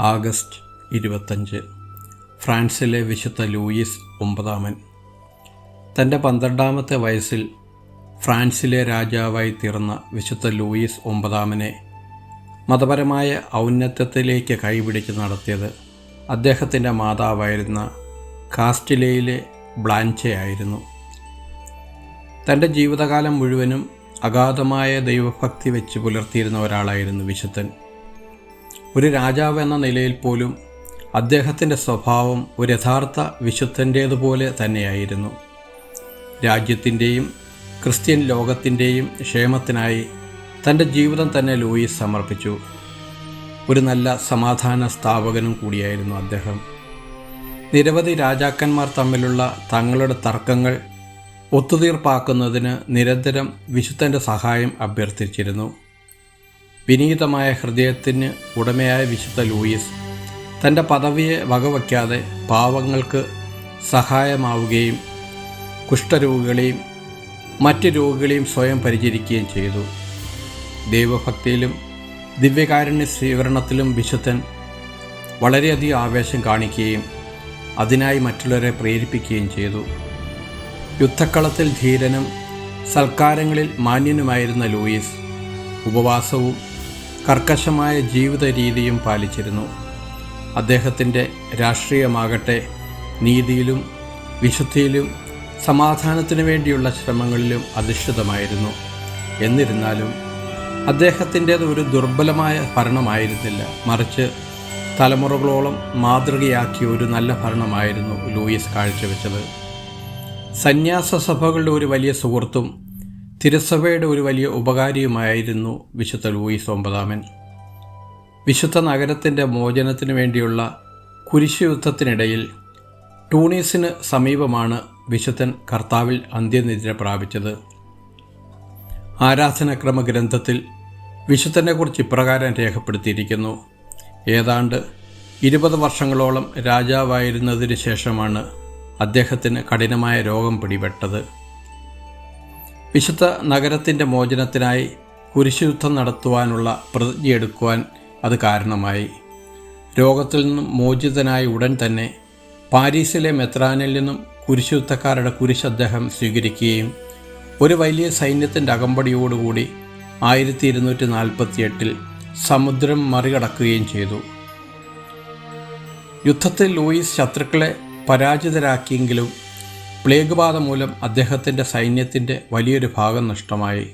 August ഇരുപത്തഞ്ച്. ഫ്രാൻസിലെ വിശുദ്ധ ലൂയിസ് ഒമ്പതാമൻ. തന്റെ പന്ത്രണ്ടാമത്തെ വയസ്സിൽ ഫ്രാൻസിലെ രാജാവായി തീർന്ന വിശുദ്ധ ലൂയിസ് ഒമ്പതാമനെ മതപരമായ ഔന്നത്യത്തിലേക്ക് കൈപിടിച്ച് നടത്തിയത് അദ്ദേഹത്തിന്റെ മാതാവായിരുന്ന കാസ്റ്റിലയിലെ ബ്ലാൻച്ചയായിരുന്നു തന്റെ ജീവിതകാലം മുഴുവനും അഗാധമായ ദൈവഭക്തി വെച്ച് പുലർത്തിയിരുന്ന ഒരാളായിരുന്നു വിശുദ്ധൻ. ഒരു രാജാവ് എന്ന നിലയിൽ പോലും അദ്ദേഹത്തിന്റെ സ്വഭാവം ഒരു യഥാർത്ഥ വിശുദ്ധന്റേതുപോലെ തന്നെയായിരുന്നു. രാജ്യത്തിന്റെയും ക്രിസ്ത്യൻ ലോകത്തിന്റെയും ക്ഷേമത്തിനായി തന്റെ ജീവിതം തന്നെ ലൂയിസ് സമർപ്പിച്ചു. ഒരു നല്ല സമാധാന സ്ഥാപകനും കൂടിയായിരുന്നു അദ്ദേഹം. നിരവധി രാജാക്കന്മാർ തമ്മിലുള്ള തങ്ങളുടെ തർക്കങ്ങൾ ഒത്തുതീർപ്പാക്കുന്നതിന് നിരന്തരം വിശുദ്ധന്റെ സഹായം അഭ്യർത്ഥിച്ചിരുന്നു. വിനീതമായ ഹൃദയത്തിന് ഉടമയായ വിശുദ്ധ ലൂയിസ് തന്റെ പദവിയെ വകവയ്ക്കാതെ പാവങ്ങൾക്ക് സഹായമാവുകയും കുഷ്ഠരോഗികളെയും മറ്റ് രോഗികളെയും സ്വയം പരിചരിക്കുകയും ചെയ്തു. ദൈവഭക്തിയിലും ദിവ്യകാരുണ്യ സ്വീകരണത്തിലും വിശുദ്ധൻ വളരെയധികം ആവേശം കാണിക്കുകയും അതിനായി മറ്റുള്ളവരെ പ്രേരിപ്പിക്കുകയും ചെയ്തു. യുദ്ധക്കളത്തിൽ ധീരനും സൽക്കാരങ്ങളിൽ മാന്യനുമായിരുന്ന ലൂയിസ് ഉപവാസവും കർക്കശമായ ജീവിത രീതിയും പാലിച്ചിരുന്നു. അദ്ദേഹത്തിന്റെ രാഷ്ട്രീയമാകട്ടെ നീതിയിലും വിശുദ്ധിയിലും സമാധാനത്തിനു വേണ്ടിയുള്ള ശ്രമങ്ങളിലും അധിഷ്ഠിതമായിരുന്നു. എന്നിരുന്നാലും അദ്ദേഹത്തിന്റേത് ഒരു ദുർബലമായ ഭരണമായിരുന്നില്ല. മറിച്ച് തലമുറകളോളം മാതൃകയാക്കിയ ഒരു നല്ല ഭരണമായിരുന്നു ലൂയിസ് കാഴ്ചവെച്ചത്. സന്യാസ സഭകളുടെ ഒരു വലിയ സുഹൃത്തും തിരുസഭയുടെ ഒരു വലിയ ഉപകാരിയുമായിരുന്നു വിശുദ്ധ ലൂയിസ് ഒമ്പതാമൻ. വിശുദ്ധ നഗരത്തിന്റെ മോചനത്തിനു വേണ്ടിയുള്ള കുരിശുയുദ്ധത്തിനിടയിൽ ടൂണീസിന് സമീപമാണ് വിശുദ്ധൻ കർത്താവിൽ അന്ത്യനിദ്ര പ്രാപിച്ചത്. ആരാധനക്രമ ഗ്രന്ഥത്തിൽ വിശുദ്ധനെക്കുറിച്ച് ഇപ്രകാരം രേഖപ്പെടുത്തിയിരിക്കുന്നു. ഏതാണ്ട് ഇരുപത് വർഷങ്ങളോളം രാജാവായിരുന്നതിന് ശേഷമാണ് അദ്ദേഹത്തിന് കഠിനമായ രോഗം പിടിപെട്ടത്. വിശുദ്ധ നഗരത്തിന്റെ മോചനത്തിനായി കുരിശുദ്ധം നടത്തുവാനുള്ള പ്രതിജ്ഞയെടുക്കുവാൻ അത് കാരണമായി. രോഗത്തിൽ നിന്നും മോചിതനായ ഉടൻ തന്നെ പാരീസിലെ മെത്രാനിൽ നിന്നും കുരിശുദ്ധക്കാരുടെ കുരിശ് അദ്ദേഹം സ്വീകരിക്കുകയും ഒരു വലിയ സൈന്യത്തിന്റെ അകമ്പടിയോടുകൂടി ആയിരത്തി ഇരുന്നൂറ്റി നാൽപ്പത്തി എട്ടിൽ സമുദ്രം മറികടക്കുകയും ചെയ്തു. യുദ്ധത്തിൽ ലൂയിസ് ശത്രുക്കളെ പരാജിതരാക്കിയെങ്കിലും പ്ലേഗ് ബാധ മൂലം അദ്ദേഹത്തിന്റെ സൈന്യത്തിന്റെ വലിയൊരു ഭാഗം നഷ്ടമായി.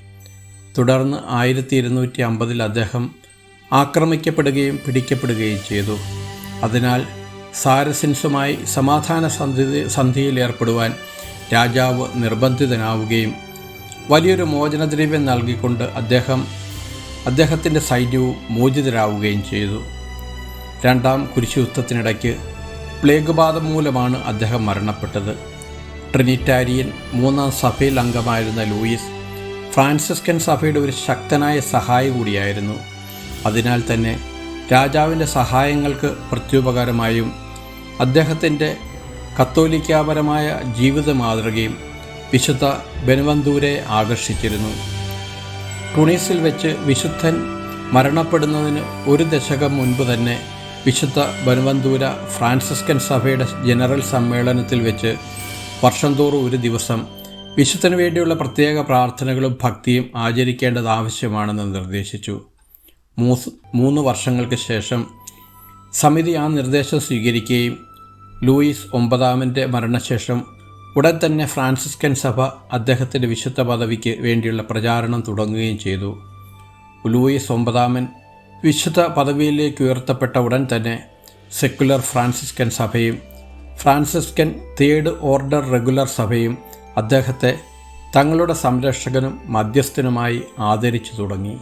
തുടർന്ന് ആയിരത്തി ഇരുന്നൂറ്റി അമ്പതിൽ അദ്ദേഹം ആക്രമിക്കപ്പെടുകയും പിടിക്കപ്പെടുകയും ചെയ്തു. അതിനാൽ സാരസിൻസുമായി സമാധാന സന്ധി സന്ധിയിൽ ഏർപ്പെടുവാൻ രാജാവ് നിർബന്ധിതനാവുകയും വലിയൊരു മോചനദ്രവ്യം നൽകിക്കൊണ്ട് അദ്ദേഹം അദ്ദേഹത്തിന്റെ സൈന്യവും മോചിതരാവുകയും ചെയ്തു. രണ്ടാം കുരിശുയുദ്ധത്തിനിടയ്ക്ക് പ്ലേഗ് ബാധ മൂലമാണ് അദ്ദേഹം മരണപ്പെട്ടത്. ട്രിനിറ്റാരിയൻ മൂന്നാം സഭയിൽ അംഗമായിരുന്ന ലൂയിസ് ഫ്രാൻസിസ്കൻ സഭയുടെ ഒരു ശക്തനായ സഹായി കൂടിയായിരുന്നു. അതിനാൽ തന്നെ രാജാവിന്റെ സഹായങ്ങൾക്ക് പ്രത്യുപകാരമായും അദ്ദേഹത്തിന്റെ കത്തോലിക്കാപരമായ ജീവിത മാതൃകയും വിശുദ്ധ ബെനവന്തൂരെ ആകർഷിച്ചിരുന്നു. ടുണീസിൽ വെച്ച് വിശുദ്ധൻ മരണപ്പെടുന്നതിന് ഒരു ദശകം മുൻപ് തന്നെ വിശുദ്ധ ബനവന്തൂര ഫ്രാൻസിസ്കൻ സഭയുടെ ജനറൽ സമ്മേളനത്തിൽ വെച്ച് വർഷം തോറും ഒരു ദിവസം വിശുദ്ധന് വേണ്ടിയുള്ള പ്രത്യേക പ്രാർത്ഥനകളും ഭക്തിയും ആചരിക്കേണ്ടത് ആവശ്യമാണെന്ന് നിർദ്ദേശിച്ചു. മൂസ് മൂന്ന് വർഷങ്ങൾക്ക് ശേഷം സമിതി ആ നിർദ്ദേശം സ്വീകരിക്കുകയും ലൂയിസ് ഒമ്പതാമന്റെ മരണശേഷം ഉടൻ തന്നെ ഫ്രാൻസിസ്കൻ സഭ അദ്ദേഹത്തിന്റെ വിശുദ്ധ പദവിക്ക് വേണ്ടിയുള്ള പ്രചാരണം തുടങ്ങുകയും ചെയ്തു. ലൂയിസ് ഒമ്പതാമൻ വിശുദ്ധ പദവിയിലേക്ക് ഉയർത്തപ്പെട്ട ഉടൻ തന്നെ സെക്കുലർ ഫ്രാൻസിസ്കൻ സഭയും ഫ്രാൻസിസ്കൻ തേർഡ് ഓർഡർ റെഗുലർ സഭയും അദ്ദേഹത്തെ തങ്ങളുടെ സംരക്ഷകനും മധ്യസ്ഥനുമായി ആദരിച്ചു തുടങ്ങി.